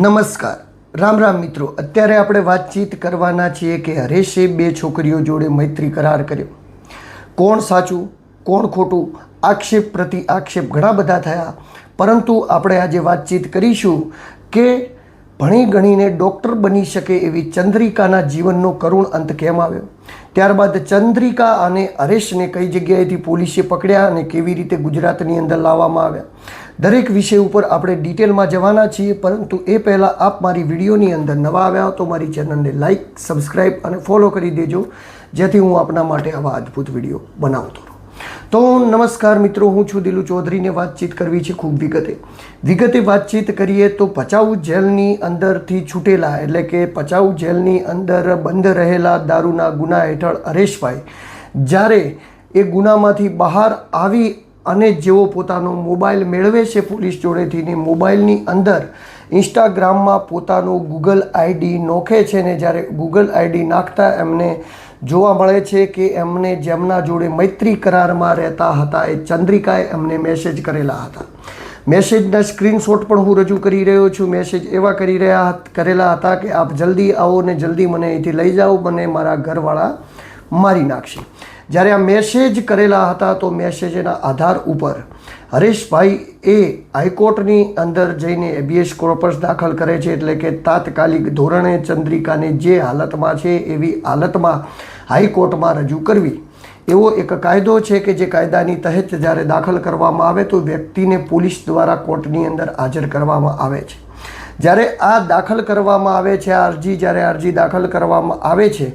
નમસ્કાર. રામ રામ મિત્રો. અત્યારે આપણે વાતચીત કરવાના છીએ કે હરેશે બે છોકરીઓ જોડે મૈત્રી કરાર કર્યો. કોણ સાચું, કોણ ખોટું, આક્ષેપ પ્રતિ આક્ષેપ ઘણા બધા થયા. પરંતુ આપણે આજે વાતચીત કરીશું કે ભણી ગણીને ડૉક્ટર બની શકે એવી ચંદ્રિકાના જીવનનો કરુણ અંત કેમ આવ્યો? ત્યારબાદ ચંદ્રિકા અને હરેશને કઈ જગ્યાએથી પોલીસે પકડ્યા અને કેવી રીતે ગુજરાતની અંદર લાવવામાં આવ્યા? દરેક વિષય ઉપર આપણે ડિટેલમાં જવાના છીએ, પરંતુ એ પહેલાં આપ મારી વિડીયોની અંદર નવા આવ્યા તો મારી ચેનલને લાઇક સબસ્ક્રાઈબ અને ફોલો કરી દેજો, જેથી હું આપના માટે આવા અદ્ભુત વીડિયો બનાવતો રહું. તો નમસ્કાર મિત્રો, હું છું દિલુ ચૌધરીને વાતચીત કરવી છે ખૂબ વિગતે. વિગતે વાતચીત કરીએ તો ભચાઉ જેલની અંદરથી છૂટેલા, એટલે કે ભચાઉ જેલની અંદર બંધ રહેલા દારૂના ગુના હેઠળ હરેશભાઈ જ્યારે એ ગુનામાંથી બહાર આવી અને જેઓ પોતાનો મોબાઈલ મેળવે છે પોલીસ જોડેથી ને મોબાઈલની અંદર ઇન્સ્ટાગ્રામમાં પોતાનું ગૂગલ આઈડી નોખે છે ને જ્યારે ગૂગલ આઈડી નાખતા એમને જોવા મળે છે કે એમને જેમના જોડે મૈત્રી કરારમાં રહેતા હતા એ ચંદ્રિકાએ એમને મેસેજ કરેલા હતા. મેસેજના સ્ક્રીનશોટ પણ હું રજૂ કરી રહ્યો છું. મેસેજ એવા કરી રહ્યા કરેલા હતા કે, આપ જલ્દી આવો ને જલ્દી મને અહીંથી લઈ જાઓ, મને મારા ઘરવાળા મારી નાખશે. જ્યારે આ મેસેજ કરેલા હતા તો મેસેજના આધાર ઉપર હરેશભાઈ એ હાઈકોર્ટની અંદર જઈને એબીએસ કોર્પસ દાખલ કરે છે એટલે કે તાત્કાલિક ધોરણે ચંદ્રિકાને જે હાલતમાં છે એવી હાલતમાં હાઈકોર્ટમાં રજૂ કરવી. એવો એક કાયદો છે કે જે કાયદાની તહેત જ્યારે દાખલ કરવામાં આવે તો વ્યક્તિને પોલીસ દ્વારા કોર્ટની અંદર હાજર કરવામાં આવે છે. જ્યારે આ દાખલ કરવામાં આવે છે, આ અરજી જ્યારે અરજી દાખલ કરવામાં આવે છે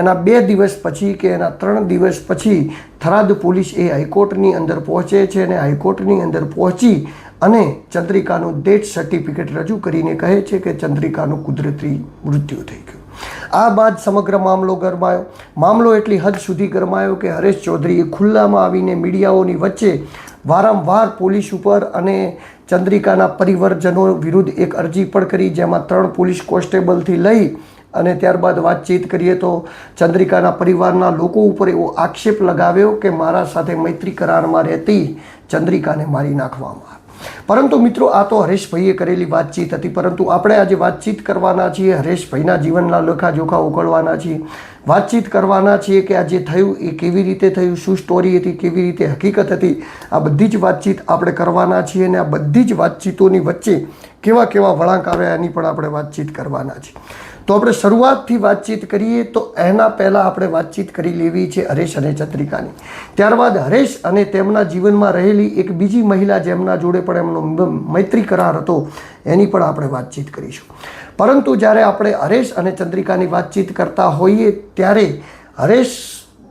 એના બે દિવસ પછી કે એના ત્રણ દિવસ પછી થરાદ પોલીસ એ હાઈકોર્ટની અંદર પહોંચે છે અને હાઈકોર્ટની અંદર પહોંચી અને ચંદ્રિકાનું ડેથ સર્ટિફિકેટ રજૂ કરીને કહે છે કે ચંદ્રિકાનું કુદરતી મૃત્યુ થઈ ગયું. આ બાદ સમગ્ર મામલો ગરમાયો. મામલો એટલી હદ સુધી ગરમાયો કે હરેશ ચૌધરીએ ખુલ્લામાં આવીને મીડિયાઓની વચ્ચે વારંવાર પોલીસ ઉપર અને ચંદ્રિકાના પરિવારજનો વિરુદ્ધ એક અરજી પણ કરી, જેમાં ત્રણ પોલીસ કોન્સ્ટેબલથી લઈ અને ત્યારબાદ વાતચીત કરીએ તો ચંદ્રિકાના પરિવારના લોકો ઉપર એવો આક્ષેપ લગાવ્યો કે મારા સાથે મૈત્રી કરારમાં રહેતી ચંદ્રિકાને મારી નાખવામાં પરંતુ મિત્રો, આ તો હરેશભાઈએ કરેલી વાતચીત હતી, પરંતુ આપણે આજે વાતચીત કરવાના છીએ, હરેશભાઈના જીવનના લખાજોખા ઉકળવાના છીએ. વાતચીત કરવાના છીએ કે આ જે થયું, એ કેવી રીતે થયું, શું સ્ટોરી હતી, કેવી રીતે હકીકત હતી, આ બધી જ વાતચીત આપણે કરવાના છીએ અને આ બધી જ વાતચીતોની વચ્ચે કેવા કેવા વળાંક આવ્યા, એની પણ આપણે વાતચીત કરવાના છીએ. તો આપણે શરૂઆતથી વાતચીત કરીએ તો એના પહેલાં આપણે વાતચીત કરી લેવી છે હરેશ અને ચંદ્રિકાની. ત્યારબાદ હરેશ અને તેમના જીવનમાં રહેલી એક બીજી મહિલા જેમના જોડે પણ એમનો મૈત્રી કરાર હતો, એની પણ આપણે વાતચીત કરીશું. પરંતુ જ્યારે આપણે હરેશ અને ચંદ્રિકાની વાતચીત કરતા હોઈએ ત્યારે હરેશ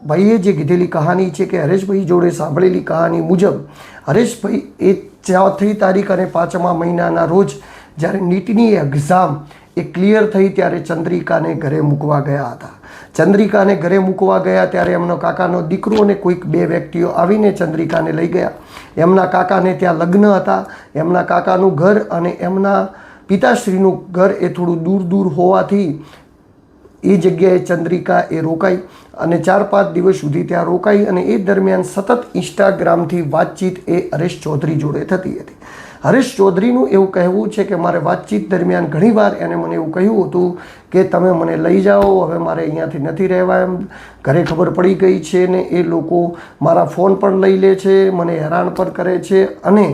ભાઈએ જે કીધેલી કહાની છે કે હરેશભાઈ જોડે સાંભળેલી કહાની મુજબ હરેશભાઈ એ ચોથી તારીખ અને પાંચમા મહિનાના રોજ જ્યારે નીટની એક્ઝામ એ ક્લિયર થઈ ત્યારે ચંદ્રિકાને ઘરે મૂકવા ગયા હતા. ચંદ્રિકાને ઘરે મૂકવા ગયા ત્યારે એમનો કાકાનો દીકરો અને કોઈક બે વ્યક્તિઓ આવીને ચંદ્રિકાને લઈ ગયા. એમના કાકાને ત્યાં લગ્ન હતા. એમના કાકાનું ઘર અને એમના પિતાશ્રીનું ઘર એ થોડું દૂર દૂર હોવાથી એ જગ્યાએ ચંદ્રિકા એ રોકાઈ અને ચાર પાંચ દિવસ સુધી ત્યાં રોકાઈ અને એ દરમિયાન સતત ઇન્સ્ટાગ્રામથી વાતચીત એ હરેશ ચૌધરી જોડે થતી હતી. હરેશ ચૌધરીનું એવું કહેવું છે કે મારે વાતચીત દરમિયાન ઘણીવાર એને મને એવું કહ્યું હતું કે તમે મને લઈ જાઓ, હવે મારે અહીંયાથી નથી રહેવા એમ. ઘરે ખબર પડી ગઈ છે ને એ લોકો મારા ફોન પણ લઈ લે છે, મને હેરાન પણ કરે છે અને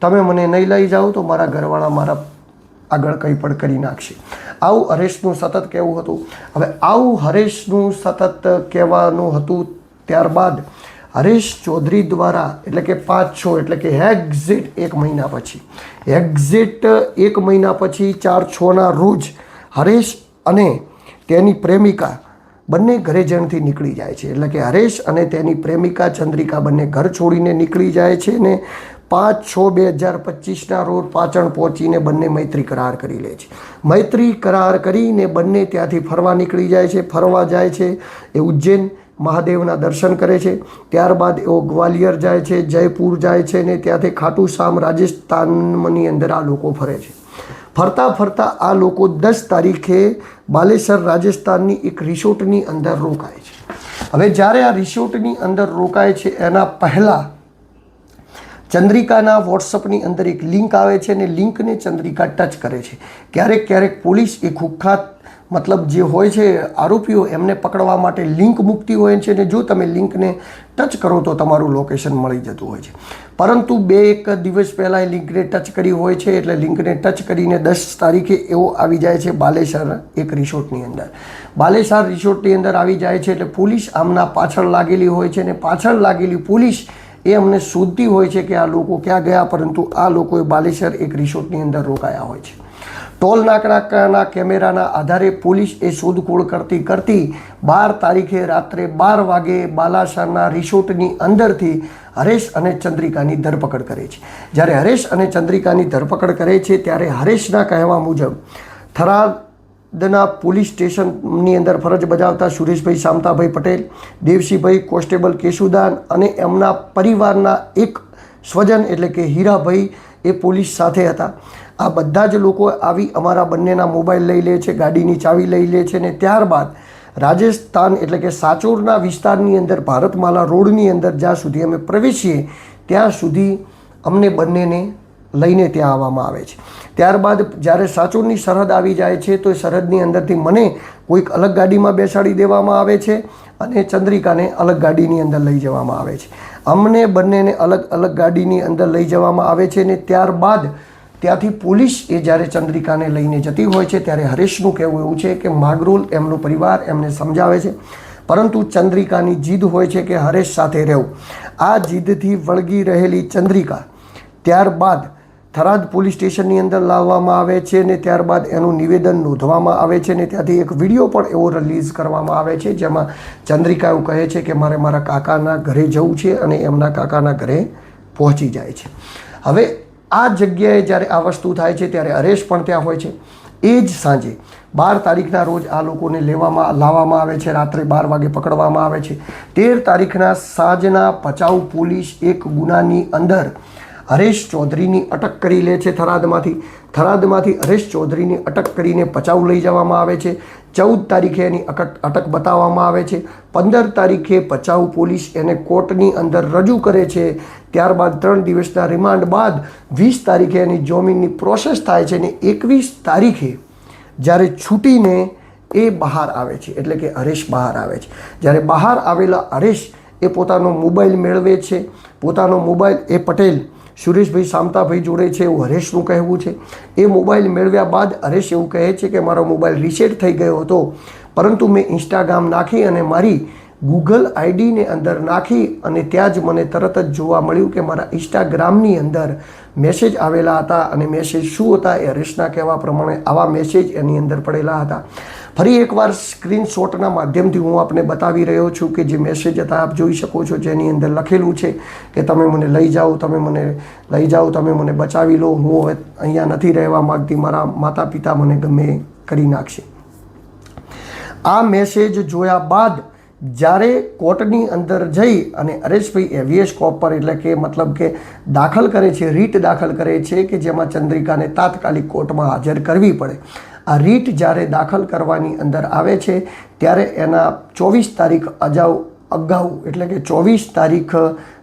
તમે મને નહીં લઈ જાઓ તો મારા ઘરવાળા મારા આગળ કંઈ પણ કરી નાખશે. આવું હરેશનું સતત કહેવું હતું. હવે આવું હરેશનું સતત કહેવાનું હતું ત્યારબાદ હરેશ ચૌધરી દ્વારા, એટલે કે પાંચ છો, એટલે કે એક્ઝિટ એક મહિના પછી. એક્ઝિટ એક મહિના પછી ચાર છના રોજ હરેશ અને તેની પ્રેમિકા બંને ઘરે જણથી નીકળી જાય છે. એટલે કે હરેશ અને તેની પ્રેમિકા ચંદ્રિકા બંને ઘર છોડીને નીકળી જાય છે ને પાંચ છ બે હજાર પચીસના રોજ પાચણ પહોંચીને બંને મૈત્રી કરાર કરી લે છે. મૈત્રી કરાર કરીને બંને ત્યાંથી ફરવા નીકળી જાય છે, ફરવા જાય છે. એ ઉજ્જૈન મહાદેવના દર્શન કરે છે. ત્યારબાદ એઓ ગ્વાલિયર જાય છે, જયપુર જાય છે ને ત્યાંથી ખાટુ શામ રાજસ્થાનની અંદર આ લોકો ફરે છે. ફરતા ફરતા આ લોકો દસ તારીખે બાલેસર રાજસ્થાનની એક રિસોર્ટની અંદર રોકાય છે. હવે જ્યારે આ રિસોર્ટની અંદર રોકાય છે, એના પહેલાં ચંદ્રિકાના વોટ્સઅપની અંદર એક લિંક આવે છે અને લિંકને ચંદ્રિકા ટચ કરે છે. ક્યારેક ક્યારેક પોલીસ એ કુખ્યાત મતલબ જે હોય છે, આરોપીઓ એમને પકડવા માટે લિંક મૂકતી હોય છે અને જો તમે લિંકને ટચ કરો તો તમારું લોકેશન મળી જતું હોય છે. પરંતુ બે એક દિવસ પહેલાં એ લિંકને ટચ કરી હોય છે એટલે લિંકને ટચ કરીને દસ તારીખે એવો આવી જાય છે બાલેસર એક રિસોર્ટની અંદર. બાલેસર રિસોર્ટની અંદર આવી જાય છે એટલે પોલીસ આમના પાછળ લાગેલી હોય છે અને પાછળ લાગેલી પોલીસ એ અમને શોધતી હોય છે કે આ લોકો ક્યાં ગયા, પરંતુ આ લોકોએ બાલેશ્વર એક રિસોર્ટની અંદર રોકાયા હોય છે. ટોલ નાકડાના કેમેરાના આધારે પોલીસ એ શોધખોળ કરતી કરતી બાર તારીખે રાત્રે બાર વાગે બાલાસરના રિસોર્ટની અંદરથી હરેશ અને ચંદ્રિકાની ધરપકડ કરે છે. જ્યારે હરેશ અને ચંદ્રિકાની ધરપકડ કરે છે, ત્યારે હરેશના કહેવા મુજબ થરાદના પોલીસ સ્ટેશનની અંદર ફરજ બજાવતા સુરેશભાઈ શામતાભાઈ પટેલ દેવસિંહભાઈ કોન્સ્ટેબલ કેશુદાન અને એમના પરિવારના એક સ્વજન એટલે કે હીરાભાઈ એ પોલીસ સાથે હતા. આ બધા જ લોકો આવી અમારા બંનેના મોબાઈલ લઈ લે છે, ગાડીની ચાવી લઈ લે છે ને ત્યારબાદ રાજસ્થાન એટલે કે સાચોરના વિસ્તારની અંદર, ભારતમાલા રોડની અંદર જ્યાં સુધી અમે પ્રવેશીએ, ત્યાં સુધી અમને બંનેને લઈને ત્યાં આવવામાં આવે છે. ત્યારબાદ જ્યારે સાચોરની સરહદ આવી જાય છે, તો એ સરહદની અંદરથી મને કોઈક અલગ ગાડીમાં બેસાડી દેવામાં આવે છે અને ચંદ્રિકાને અલગ ગાડીની અંદર લઈ જવામાં આવે છે. અમને બંનેને અલગ અલગ ગાડીની અંદર લઈ જવામાં આવે છે ને ત્યારબાદ ત્યાંથી પોલીસ એ જ્યારે ચંદ્રિકાને લઈને જતી હોય છે, ત્યારે હરેશનું કહેવું એવું છે કે માગરુલ એમનો પરિવાર એમને સમજાવે છે. પરંતુ ચંદ્રિકાની જીદ હોય છે કે હરેશ સાથે રહેવું. આ જીદથી વળગી રહેલી ચંદ્રિકા ત્યારબાદ થરાદ પોલીસ સ્ટેશનની અંદર લાવવામાં આવે છે ને ત્યારબાદ એનું નિવેદન નોંધવામાં આવે છે ને ત્યાંથી એક વીડિયો પણ એવો રિલીઝ કરવામાં આવે છે, જેમાં ચંદ્રિકા એવું કહે છે કે મારે મારા કાકાના ઘરે જવું છે અને એમના કાકાના ઘરે પહોંચી જાય છે. હવે આ જગ્યાએ જ્યારે આ વસ્તુ થાય છે ત્યારે અરેશ પણ ત્યાં હોય છે. એ જ સાંજે બાર તારીખના રોજ આ લોકોને લેવામાં, લાવવામાં આવે છે, રાત્રે બાર વાગે પકડવામાં આવે છે. તેર તારીખના સાંજના ભચાઉ પોલીસ એક ગુનાની અંદર હરેશ ચૌધરીની અટક કરી લે છે થરાદમાંથી. થરાદમાંથી હરેશ ચૌધરીની અટક કરીને ભચાઉ લઈ જવામાં આવે છે. ચૌદ તારીખે એની અટક બતાવવામાં આવે છે. પંદર તારીખે ભચાઉ પોલીસ એને કોર્ટની અંદર રજૂ કરે છે. ત્યારબાદ ત્રણ દિવસના રિમાન્ડ બાદ વીસ તારીખે એની જોમીનની પ્રોસેસ થાય છે અને એકવીસ તારીખે જ્યારે છૂટીને એ બહાર આવે છે, એટલે કે હરેશ બહાર આવે છે. જ્યારે બહાર આવેલા હરેશ એ પોતાનો મોબાઈલ મેળવે છે. પોતાનો મોબાઈલ એ પટેલ સુરેશભાઈ શાંતાભાઈ જોડે છે એવું હરેશનું કહેવું છે. એ મોબાઈલ મેળવ્યા બાદ હરેશ એવું કહે છે કે મારો મોબાઈલ રીસેટ થઈ ગયો હતો. પરંતુ મેં ઇન્સ્ટાગ્રામ નાખી અને મારી ગૂગલ આઈડીને અંદર નાખી અને ત્યાં જ મને તરત જ જોવા મળ્યું કે મારા ઇન્સ્ટાગ્રામની અંદર મેસેજ આવેલા હતા અને મેસેજ શું હતા એ હરેશના કહેવા પ્રમાણે આવા મેસેજ એની અંદર પડેલા હતા. ફરી એકવાર સ્ક્રીનશોટના માધ્યમથી હું આપને બતાવી રહ્યો છું કે જે મેસેજ હતા, આપ જોઈ શકો છો જેની અંદર લખેલું છે કે તમે મને લઈ જાઓ, તમે મને લઈ જાઓ, તમે મને બચાવી લો, હું હવે અહીંયા નથી રહેવા માગતી, મારા માતા પિતા મને ગમે કરી નાખશે. આ મેસેજ જોયા બાદ જ્યારે કોર્ટની અંદર જઈ અને અરેશભાઈ એવીએસ કોપ પર એટલે કે મતલબ કે દાખલ કરે છે, રીટ દાખલ કરે છે કે જેમાં ચંદ્રિકાને તાત્કાલિક કોર્ટમાં હાજર કરવી પડે. આ રીટ જ્યારે દાખલ કરવાની અંદર આવે છે, ત્યારે એના ચોવીસ તારીખ અજાઉ અગાઉ એટલે કે ચોવીસ તારીખ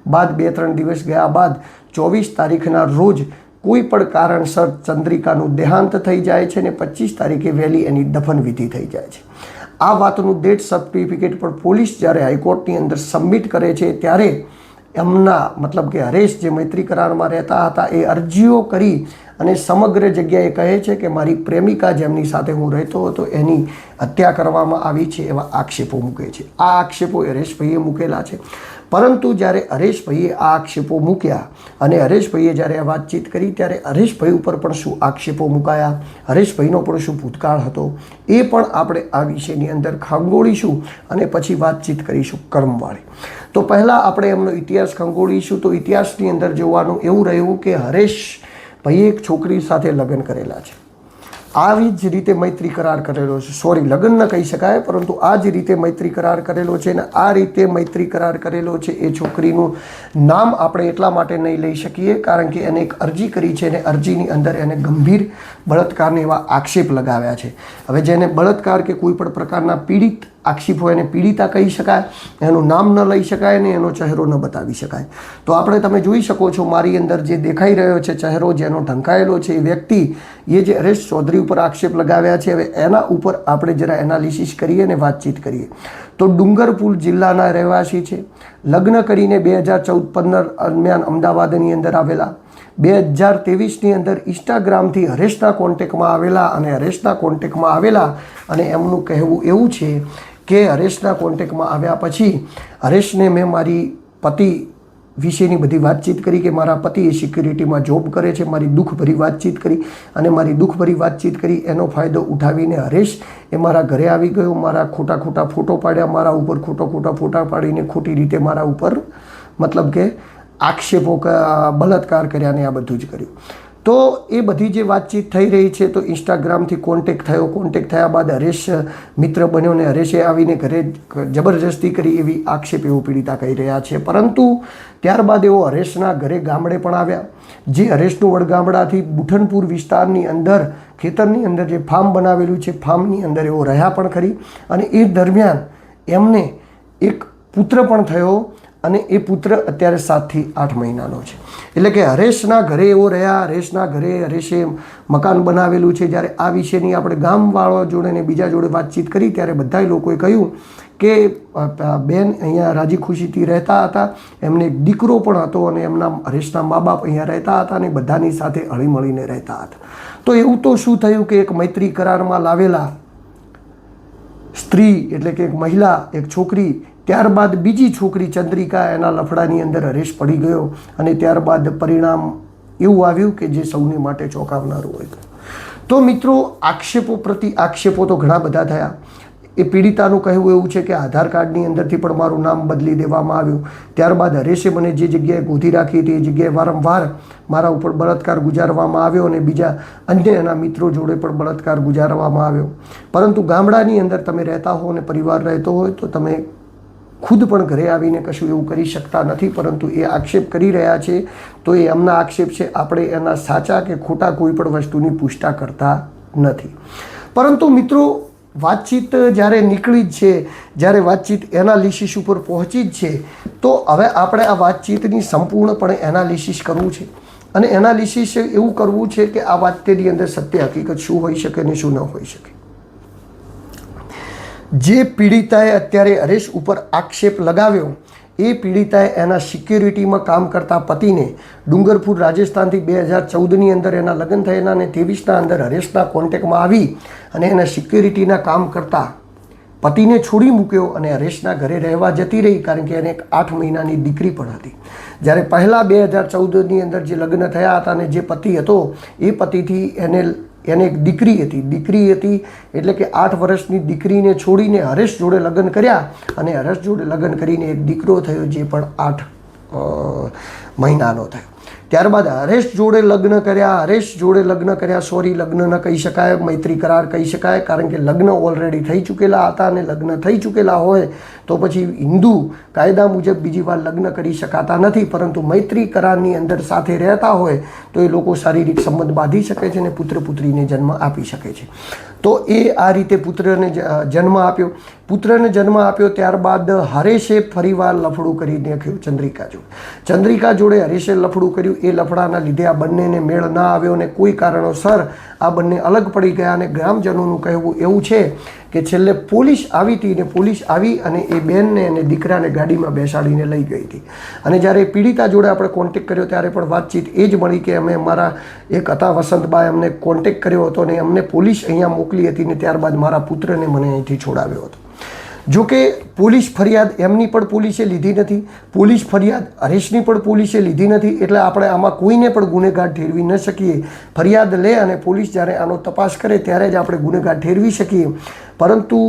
બાદ બે ત્રણ દિવસ ગયા બાદ, ચોવીસ તારીખના રોજ કોઈ પણ કારણસર ચંદ્રિકાનું દેહાંત થઈ જાય છે અને પચીસ તારીખે વહેલી એની દફન વિધિ થઈ જાય છે. આ વાતનું ડેથ સર્ટિફિકેટ પણ પોલીસ જ્યારે હાઈકોર્ટની અંદર સબમિટ કરે છે, ત્યારે એમના મતલબ કે હરેશ જે મૈત્રી કરારમાં રહેતા હતા, એ અરજીઓ કરી અને સમગ્ર જગ્યાએ કહે છે કે મારી પ્રેમિકા જેમની સાથે હું રહેતો હતો, એની હત્યા કરવામાં આવી છે એવા આક્ષેપો મૂકે છે. આ આક્ષેપો હરેશભાઈએ મૂકેલા છે. પરંતુ જ્યારે હરેશભાઈએ આ આક્ષેપો મૂક્યા અને હરેશભાઈએ જ્યારે આ વાતચીત કરી, ત્યારે હરેશભાઈ ઉપર પણ શું આક્ષેપો મુકાયા, હરેશભાઈનો પણ શું ભૂતકાળ હતો, એ પણ આપણે આ વિષયની અંદર ખંગોળીશું અને પછી વાતચીત કરીશું કર્મવાળી તો પહેલાં આપણે એમનો ઇતિહાસ ખંગોળીશું. તો ઇતિહાસની અંદર જોવાનું એવું રહ્યું કે હરેશ ભાઈએ એક છોકરી સાથે લગ્ન કરેલા છે. આવી જ રીતે મૈત્રી કરાર કરેલો છે. સોરી લગ્ન ન કહી શકાય, પરંતુ આ જ રીતે મૈત્રી કરાર કરેલો છે અને આ રીતે મૈત્રી કરાર કરેલો છે એ છોકરીનું નામ આપણે એટલા માટે નહીં લઈ શકીએ, કારણ કે એને એક અરજી કરી છે અને અરજીની અંદર એને ગંભીર બળાત્કારને એવા આક્ષેપ લગાવ્યા છે. હવે જેને બળાત્કાર કે કોઈ પણ પ્રકારના પીડિત આક્ષેપ એને પીડિતા કહી શકાય, એનું નામ ન લઈ શકાય ને એનો ચહેરો ન બતાવી શકાય. તો આપણે તમે જોઈ શકો છો મારી અંદર જે દેખાઈ રહ્યો છે ચહેરો જેનો ઢંકાયેલો છે એ વ્યક્તિ, એ જે હરેશ ચૌધરી ઉપર આક્ષેપ લગાવ્યા છે, હવે એના ઉપર આપણે જરા એનાલિસિસ કરીએ અને વાતચીત કરીએ. તો ડુંગરપુર જિલ્લાના રહેવાસી છે. લગ્ન કરીને બે હજાર ચૌદ પંદર દરમિયાન અમદાવાદની અંદર આવેલા. બે હજાર ત્રેવીસની અંદર ઇન્સ્ટાગ્રામથી હરેશના કોન્ટેકમાં આવેલા અને હરેશના કોન્ટેકમાં આવેલા અને એમનું કહેવું એવું છે કે હરેશના કોન્ટેકમાં આવ્યા પછી હરેશને મેં મારી પતિ વિશેની બધી વાતચીત કરી કે મારા પતિ એ સિક્યુરિટીમાં જોબ કરે છે, મારી દુઃખભરી વાતચીત કરી અને મારી દુઃખભરી વાતચીત કરી એનો ફાયદો ઉઠાવીને હરેશ એ મારા ઘરે આવી ગયો, મારા ખોટા ખોટા ફોટો પાડ્યા, મારા ઉપર ખોટો ખોટા ફોટા પાડીને ખોટી રીતે મારા ઉપર મતલબ કે આક્ષેપો બળાત્કાર કર્યા ને આ બધું જ કર્યું. તો એ બધી જે વાતચીત થઈ રહી છે, તો ઇન્સ્ટાગ્રામથી કોન્ટેક થયો. કોન્ટેક થયા બાદ હરેશ, મિત્ર બન્યો ને હરેશે આવીને ઘરે જબરજસ્તી કરી એવી આક્ષેપ એવો પીડિતા કહી રહ્યા છે. પરંતુ ત્યારબાદ એવો હરેશના ઘરે ગામડે પણ આવ્યા, જે હરેશનું વડગામડાથી બુઠનપુર વિસ્તારની અંદર, ખેતરની અંદર જે ફાર્મ બનાવેલું છે, ફાર્મની અંદર એવો રહ્યા પણ ખરી. અને એ દરમિયાન એમને એક પુત્ર પણ થયો અને એ પુત્ર અત્યારે સાતથી આઠ મહિનાનો છે. એટલે કે હરેશના ઘરે એવો રહ્યા, હરેશના ઘરે હરેશે મકાન બનાવેલું છે. જ્યારે આ વિશેની આપણે ગામવાળા જોડે ને બીજા જોડે વાતચીત કરી, ત્યારે બધાય લોકોએ કહ્યું કે બેન અહીંયા રાજી ખુશીથી રહેતા હતા. એમને એક દીકરો પણ હતો અને એમના હરેશના મા બાપ અહીંયા રહેતા હતા અને બધાની સાથે હળીમળીને રહેતા હતા. તો એવું તો શું થયું કે એક મૈત્રી કરારમાં લાવેલા સ્ત્રી એટલે કે એક મહિલા, એક છોકરી, ત્યારબાદ બીજી છોકરી ચંદ્રિકા એના લફડાની અંદર હરેશ પડી ગયો અને ત્યારબાદ પરિણામ એવું આવ્યું કે જે સૌને માટે ચોંકાવનારું હોય તો મિત્રો, આક્ષેપો પ્રતિ આક્ષેપો તો ઘણા બધા થયા. એ પીડિતાનું કહેવું એવું છે કે આધાર કાર્ડની અંદરથી પણ મારું નામ બદલી દેવામાં આવ્યું. ત્યારબાદ હરેશે મને જે જગ્યાએ ગોધી રાખી હતી એ જગ્યાએ વારંવાર મારા ઉપર બળાત્કાર ગુજારવામાં આવ્યો અને બીજા અન્ય એના મિત્રો જોડે પણ બળાત્કાર ગુજારવામાં આવ્યો. પરંતુ ગામડાની અંદર તમે રહેતા હો અને પરિવાર રહેતો હોય તો તમે ખુદ પણ ઘરે આવીને કશું એવું કરી શકતા નથી, પરંતુ એ આક્ષેપ કરી રહ્યા છે. તો એ એમના આક્ષેપ છે, આપણે એના સાચા કે ખોટા કોઈ પણ વસ્તુની પુષ્ટા કરતા નથી. પરંતુ મિત્રો વાતચીત જ્યારે નીકળી જ છે, જ્યારે વાતચીત એનાલિસિસ ઉપર પહોંચી જ છે, તો હવે આપણે આ વાતચીતની સંપૂર્ણપણે એનાલિસિસ કરવું છે. અને એનાલિસિસ એવું કરવું છે કે આ વાતની અંદર સત્ય હકીકત શું હોઈ શકે ને શું ન હોઈ શકે. જે પીડિતાએ અત્યારે હરેશ ઉપર આક્ષેપ લગાવ્યો એ પીડિતાએ એના સિક્યુરિટીમાં કામ કરતા પતિને ડુંગરપુર રાજસ્થાનથી બે હજાર ચૌદની અંદર એના લગ્ન થયેલા અને ત્રેવીસના અંદર હરેશના કોન્ટેક્ટમાં આવી અને એના સિક્યુરિટીના કામ કરતા પતિને છોડી મૂક્યો અને હરેશના ઘરે રહેવા જતી રહી કારણ કે એને એક આઠ મહિનાની દીકરી પણ હતી. જ્યારે પહેલાં બે હજાર ચૌદની અંદર જે લગ્ન થયા હતા અને જે પતિ હતો, એ પતિથી એને એને એક દીકરી હતી. દીકરી હતી એટલે કે આઠ વર્ષની દીકરીને છોડીને હરેશ જોડે લગ્ન કર્યા અને હરેશ જોડે લગ્ન કરીને એક દીકરો થયો જે પણ આઠ મહિનાનો થયો. ત્યારબાદ હરેશ જોડે લગ્ન કર્યા, હરેશ જોડે લગ્ન કર્યા સોરી લગ્ન ન કહી શકાય, મૈત્રી કરાર કહી શકાય, કારણ કે લગ્ન ઓલરેડી થઈ ચૂકેલા હતા અને લગ્ન થઈ ચૂકેલા હોય તો પછી હિન્દુ કાયદા મુજબ બીજી વાર લગ્ન કરી શકાતા નથી, પરંતુ મૈત્રી કરારની અંદર સાથે રહેતા હોય તો એ લોકો શારીરિક સંબંધ બાંધી શકે છે અને પુત્ર પુત્રીને જન્મ આપી શકે છે. તો એ આ રીતે પુત્રને જન્મ આપ્યો. પુત્રને જન્મ આપ્યો ત્યારબાદ હરેશે ફરીવાર લફડું કરી નાખ્યું ચંદ્રિકા જોડે. ચંદ્રિકા જોડે હરેશે લફડું કર્યું. એ લફડાના લીધે આ બંનેને મેળ ના આવ્યો અને કોઈ કારણોસર આ બંને અલગ પડી ગયા અને ગ્રામજનોનું કહેવું એવું છે કે છેલ્લે પોલીસ આવી હતી ને પોલીસ આવી અને એ બેનને અને દીકરાને ગાડીમાં બેસાડીને લઈ ગઈ હતી. અને જ્યારે પીડિતા જોડે આપણે કોન્ટેક કર્યો ત્યારે પણ વાતચીત એ જ મળી કે અમે અમારા એક હતા વસંતભાઈ અમને કોન્ટેક કર્યો હતો અને અમને પોલીસ અહીંયા મોકલી હતી ને ત્યારબાદ મારા પુત્રને મને અહીંથી છોડાવ્યો હતો. જો કે પોલીસ ફરિયાદ એમની પણ પોલીસે લીધી નથી, પોલીસ ફરિયાદ હરેશની પણ પોલીસે લીધી નથી, એટલે આપણે આમાં કોઈને પણ ગુનેગાર ઠેરવી ન શકીએ. ફરિયાદ લે અને પોલીસ જ્યારે આનો તપાસ કરે ત્યારે જ આપણે ગુનેગાર ઠેરવી શકીએ. પરંતુ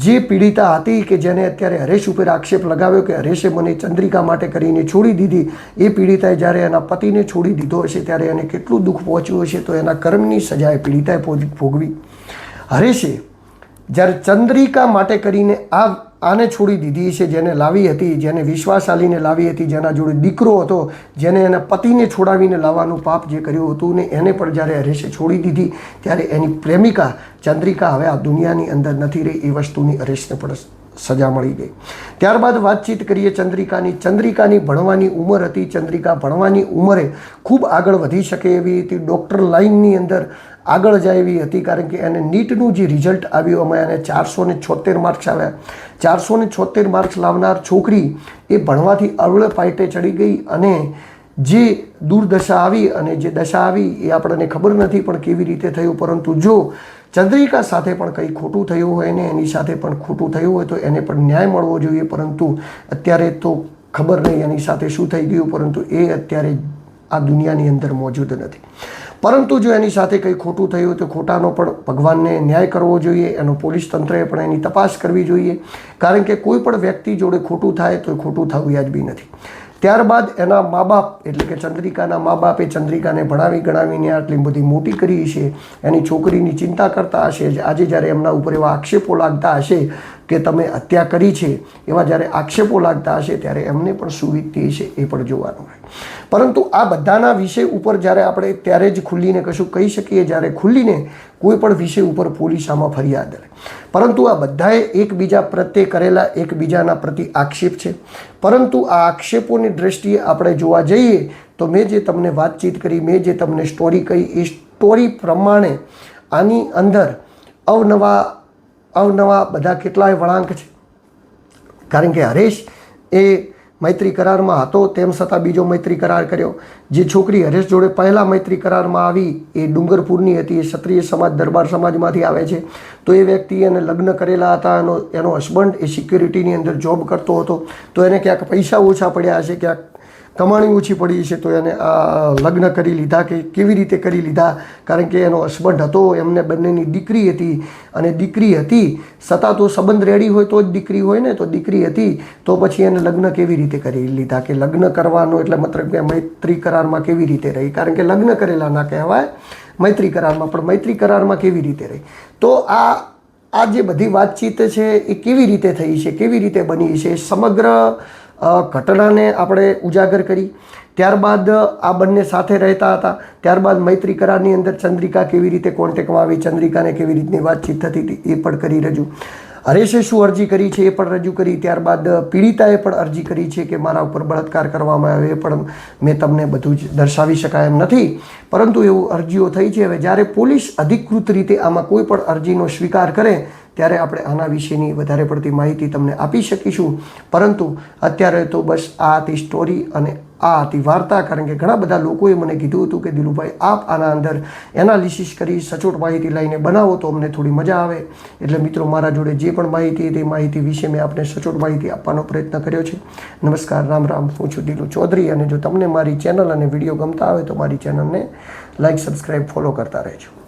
જે પીડિતા હતી કે જેને અત્યારે હરેશ ઉપર આક્ષેપ લગાવ્યો કે હરેશે મને ચંદ્રિકા માટે કરીને છોડી દીધી, એ પીડિતાએ જ્યારે એના પતિને છોડી દીધો હશે ત્યારે એને કેટલું દુઃખ પહોંચ્યું હશે તો એના કર્મની સજાએ પીડિતાએ ભોગવી. હરેશે જ્યારે ચંદ્રિકા માટે કરીને આ આને છોડી દીધી છે, જેને લાવી હતી, જેને વિશ્વાસાલીને લાવી હતી, જેના જોડે દીકરો હતો, જેને એના પતિને છોડાવીને લાવવાનું પાપ જે કર્યું હતું ને એને પણ જ્યારે હરેશે છોડી દીધી, ત્યારે એની પ્રેમિકા ચંદ્રિકા હવે આ દુનિયાની અંદર નથી રહી, એ વસ્તુની હરેશને પણ સજા મળી ગઈ. ત્યારબાદ વાતચીત કરીએ ચંદ્રિકાની. ચંદ્રિકાની ભણવાની ઉંમર હતી. ચંદ્રિકા ભણવાની ઉંમરે ખૂબ આગળ વધી શકે એવી હતી. ડૉક્ટર લાઇનની અંદર આગળ જાય એવી હતી કારણ કે એને નીટનું જે રિઝલ્ટ આવ્યું અમે એને ચારસો ને છોતેર માર્ક્સ આવ્યા. ચારસો ને છોતેર માર્ક્સ લાવનાર છોકરી એ ભણવાથી અવળ પાઇટે ચડી ગઈ અને જે દુર્દશા આવી અને જે દશા આવી એ આપણને ખબર નથી પણ કેવી રીતે થયું. પરંતુ જો ચંદ્રિકા સાથે પણ કંઈ ખોટું થયું હોય ને એની સાથે પણ ખોટું થયું હોય તો એને પણ ન્યાય મળવો જોઈએ. પરંતુ અત્યારે તો ખબર નહીં એની સાથે શું થઈ ગયું, પરંતુ એ અત્યારે આ દુનિયાની અંદર મોજૂદ નથી. પરંતુ જો એની સાથે કંઈ ખોટું થયું તો ખોટાનો પણ ભગવાનને ન્યાય કરવો જોઈએ, એનો પોલીસ તંત્રએ પણ એની તપાસ કરવી જોઈએ. કારણ કે કોઈ પણ વ્યક્તિ જોડે ખોટું થાય તો એ ખોટું થવું વ્યાજબી નથી. ત્યારબાદ એના મા બાપ એટલે કે ચંદ્રિકાના મા બાપે ચંદ્રિકાને ભણાવી ગણાવીને આટલી બધી મોટી કરી છે. એની છોકરીની ચિંતા કરતા હશે, આજે જ્યારે એમના ઉપર એવા આક્ષેપો લાગતા હશે કે તમે હત્યા કરી છે, એવા જ્યારે આક્ષેપો લાગતા હશે, ત્યારે એમને પણ શું વીતતી હશે એ પણ જોવાનું હોય. પરંતુ આ બધાના વિષય ઉપર જ્યારે આપણે ત્યારે જ ખુલ્લીને કશું કહી શકીએ, જ્યારે ખુલ્લીને કોઈ પણ વિષય ઉપર પોલીસ આમાં ફરિયાદ લે પરંતુ આ બધાએ એકબીજા પ્રત્યે કરેલા એકબીજાના પ્રતિ આક્ષેપ છે. પરંતુ આ આક્ષેપોની દ્રષ્ટિએ આપણે જોવા જઈએ, તો મેં જે તમને વાતચીત કરી, મેં જે તમને સ્ટોરી કહી, એ સ્ટોરી પ્રમાણે આની અંદર અવનવા અવનવા બધા કેટલાય વળાંક છે. કારણ કે હરેશ એ મૈત્રી કરારમાં હતો, તેમ છતાં બીજો મૈત્રી કરાર કર્યો. જે છોકરી હરેશ જોડે પહેલાં મૈત્રી કરારમાં આવી, એ ડુંગરપુરની હતી, એ ક્ષત્રિય સમાજ, દરબાર સમાજમાંથી આવે છે. તો એ વ્યક્તિ એને લગ્ન કરેલા હતા, એનો એનો હસબન્ડ એ સિક્યુરિટીની અંદર જોબ કરતો હતો. તો એને ક્યાંક પૈસા ઓછા પડ્યા હશે, ક્યાંક કમાણી ઓછી પડી છે, તો એને લગ્ન કરી લીધા કે કેવી રીતે કરી લીધા? કારણ કે એનો હસબન્ડ હતો, એમને બંનેની દીકરી હતી અને દીકરી હતી છતાં તો સંબંધ રેડી હોય તો જ દીકરી હોય ને, તો દીકરી હતી, તો પછી એને લગ્ન કેવી રીતે કરી લીધા? કે લગ્ન કરવાનો એટલે મતલબ કે મૈત્રી કરારમાં કેવી રીતે રહી? કારણ કે લગ્ન કરેલા ના કહેવાય, મૈત્રી કરારમાં, પણ મૈત્રી કરારમાં કેવી રીતે રહી? તો આ આ જે બધી વાતચીત છે, એ કેવી રીતે થઈ છે? કેવી રીતે બની છે? સમગ્ર ઘટનાને આપણે ઉજાગર કરી. ત્યારબાદ આ બંને સાથે રહેતા હતા. ત્યારબાદ મૈત્રી કરારની અંદર ચંદ્રિકા કેવી રીતે કોન્ટેક્ટમાં આવી, ચંદ્રિકાને કેવી રીતની વાતચીત થતી હતી એ પણ કરી રજૂ. હરેશે શું અરજી કરી છે એ પણ રજૂ કરી. ત્યારબાદ પીડિતાએ પણ અરજી કરી છે કે મારા ઉપર બળાત્કાર કરવામાં આવ્યો એ પણ મેં તમને બધું જ દર્શાવી શકાય એમ નથી. પરંતુ એવું અરજીઓ થઈ છે. હવે જ્યારે પોલીસ અધિકૃત રીતે આમાં કોઈ પણ અરજીનો સ્વીકાર કરે ત્યારે આપણે આના વિશેની વધારે પડતી માહિતી તમને આપી શકીશું. પરંતુ અત્યારે તો બસ આ હતી સ્ટોરી અને આ હતી વાર્તા, કારણ કે ઘણા બધા લોકોએ મને કીધું હતું કે, દિલુભાઈ, આપ આના અંદર એનાલિસિસ કરી, સચોટ માહિતી લઈને બનાવો તો અમને થોડી મજા આવે. એટલે મિત્રો, મારા જોડે જે પણ માહિતી હતી માહિતી વિશે મેં આપને સચોટ માહિતી આપવાનો પ્રયત્ન કર્યો છે. નમસ્કાર, રામ રામ. હું છું દિલુ ચૌધરી અને જો તમને મારી ચેનલ અને વીડિયો ગમતા આવે તો મારી ચેનલને લાઈક સબસ્ક્રાઈબ ફોલો કરતા રહેજો.